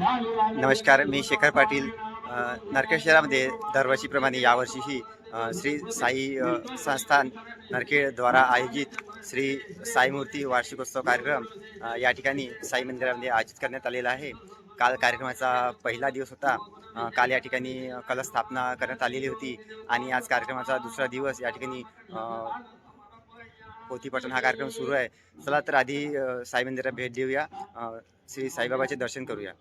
नमस्कार मी शेखर पाटील अ, नरखेड शहरामध्ये दरवर्षीप्रमाणे यावर्षीही श्री साई संस्थान नरखेडद्वारा आयोजित श्री साईमूर्ती वार्षिकोत्सव कार्यक्रम या ठिकाणी साई मंदिरामध्ये आयोजित करण्यात आलेला आहे. काल कार्यक्रमाचा पहिला दिवस होता. काल या ठिकाणी कलस्थापना करण्यात आलेली होती आणि आज कार्यक्रमाचा दुसरा दिवस या ठिकाणी पोथीपठण हा कार्यक्रम सुरू आहे. चला तर आधी साई मंदिरात भेट देऊया. श्री साईबाबाचे दर्शन करूया.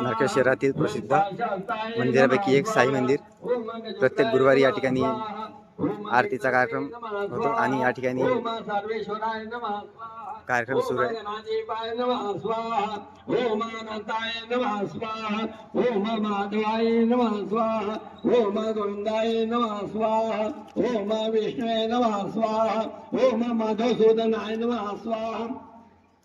नरखेड शहरातील प्रसिद्ध मंदिरापैकी एक साई मंदिर. प्रत्येक गुरुवारी या ठिकाणी आरतीचा कार्यक्रम होतो आणि या ठिकाणी कार्यक्रम सुरू आहे. ओम अनंताय नमः स्वाहा. ओम माधवाय नमः स्वाहा. ओम गोविंदाय नमः स्वाहा. ओम विष्णुवे नमः स्वाहा. ओम मधुसूदनाय नमः स्वाहा.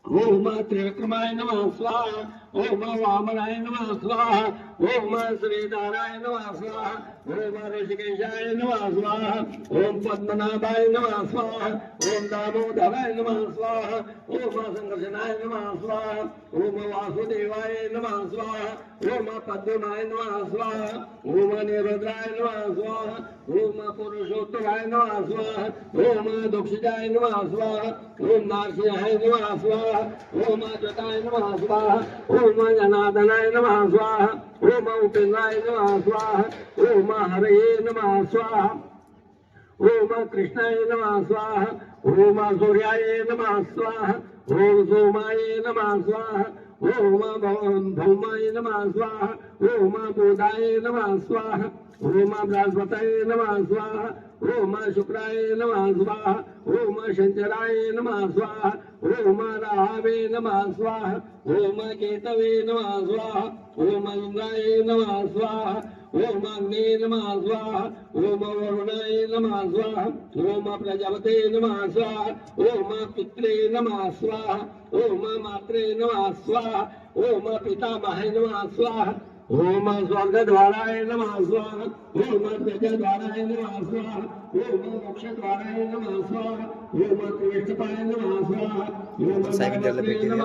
ओम त्रिविक्रमाय नमः स्वाहा ओम वामनाय नमः स्वाहा ओम श्रीधराय नमः स्वाहा ओम ऋषिकेशाय नमः स्वाहा ओम पद्मनाभाय नमः स्वाहा ओम दामोदराय नमः स्वाहा ओम संघर्षनाय नमः स्वाहा ओम वासुदेवाय नमः स्वाहा ओम पद्मनाय नमः स्वाहा ओम निरुद्राय नमः स्वाहा ओम पुरुषोत्तमाय नमः स्वाहा ओम दक्षिणाय नमः स्वाहा ओम नारसिंहाय नमः स्वाहा ओम जटाय नमः स्वाहा ఓం గణాధనాయ నమ స్వాహ ఓం ఔపిన్నాయ నమ స్వాహ ఓం హరయే నమ స్వాహ ఓం కృష్ణాయ నమ స్వాహ ఓం సూర్యాయ నమ స్వాహ ఓం సోమాయ నమ స్వాహ ओम भव- भौमाय नमः स्वाहा ओम बोधाय नमः स्वाहा ओम बृहस्पतये नमः स्वाहा ओम शुक्राय नमः स्वाहा ओम शंकराय नमः स्वाहा ओम राहवे नमः स्वाहा ओम केतवे नमः स्वाहा ओम इंद्राय नमः स्वाहा ఓం అగ్నే నమ స్వాహ ఓం వరుణాయ నమ స్వాహ ఓం ప్రజాపతే నమ స్వాహ ఓం పుత్రే నమ స్వాహ ఓం మాత్రే నమ స్వాహ ఓం పితామహే నమ స్వాహ ఓం స్వర్గద్వారాయ నమ స్వాహ ఓం గజద్వారాయ నమ స్వాహ ఓం మోక్షద్వారాయ నమ స్వాహ ఓం త్రివేష్టపాయ నమ స్వాహ ఓం నమ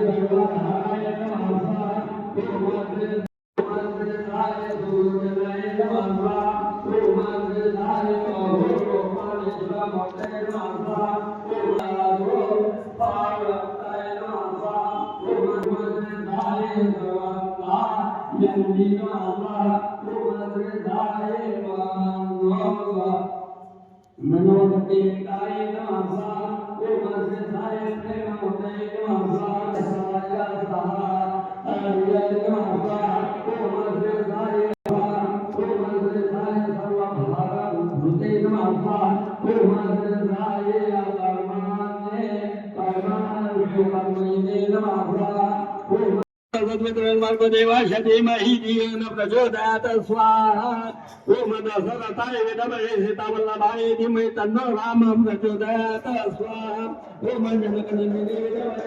स्वाहा मनोगते काय ओ मनसे सिद्धाय प्रेम होते धीमहि धियो न प्रचोदयात् स्वाहा ओम दशरथाय विद्महे सीतावल्लभाय धीमहि तन्नो रामः प्रचोदयात् स्वाहा ओम जनकनन्दिने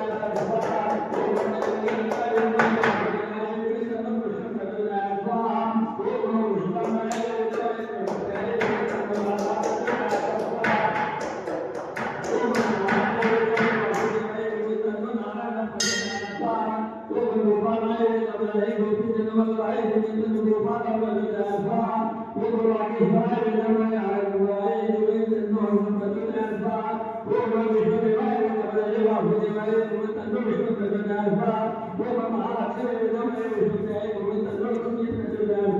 بالغفران عليه الملائكة والسجن والرعيد من الغفران الذي لا ينفع يدعو غير الملائكة وفي غير من تنور ثم لا غير من تنور ثم لا ينفع